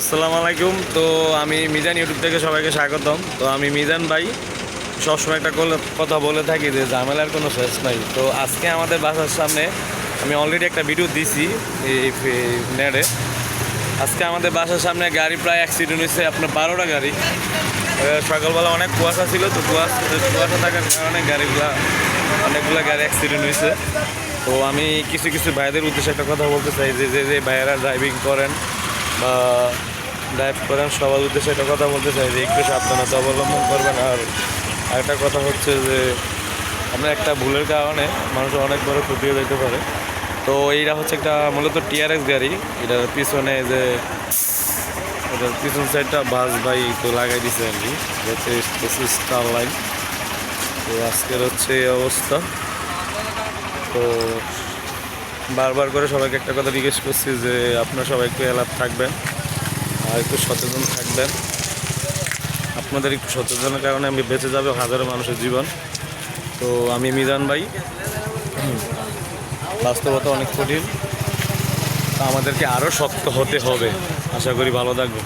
আসসালামু আলাইকুম। তো আমি মিজান ইউটিউব থেকে সবাইকে স্বাগতম। তো আমি মিজান ভাই, সবসময় একটা কথা বলে থাকি যে ঝামেলার কোনো শেষ নাই। তো আজকে আমাদের বাসার সামনে আমি অলরেডি একটা ভিডিও দিছি এই নেটে আজকে আমাদের বাসার সামনে গাড়ি প্রায় অ্যাক্সিডেন্ট হয়েছে, আপনার বারোটা গাড়ি। সকালবেলা অনেক কুয়াশা ছিল, তো কুয়াশা কুয়াশা থাকার কারণে গাড়িগুলা অনেকগুলো গাড়ি অ্যাক্সিডেন্ট হয়েছে। তো আমি কিছু কিছু ভাইদের উদ্দেশ্যে একটা কথা বলতে চাই, যে যে ভাইয়েরা ড্রাইভিং করেন বা ড্রাইভ করেন, সবার উদ্দেশ্যে একটা কথা বলতে চাই যে একটু সাবধানতা অবলম্বন করবেন। আর আরেকটা কথা হচ্ছে যে আপনার একটা ভুলের কারণে মানুষ অনেক বড় ক্ষতি হয়ে যেতে পারে। তো এইটা হচ্ছে একটা মূলত টিআরএস গাড়ি। এটার পিছনে যে, এটার পিছন সাইডটা বাস বাই তো লাগাই দিছে আর কি। স্টার লাইন তো আজকের হচ্ছে এই অবস্থা। তো বারবার করে সবাইকে একটা কথা জিজ্ঞেস করছি যে আপনারা সবাই একটু এলাপ থাকবেন আর একটু সচেতন থাকবেন। আপনাদের একটু সচেতনের কারণে আমি বেঁচে যাবে হাজারো মানুষের জীবন। তো আমি মিজান ভাই, বাস্তবতা অনেক কঠিন। আমাদেরকে আরও শক্ত হতে হবে। আশা করি ভালো থাকবেন।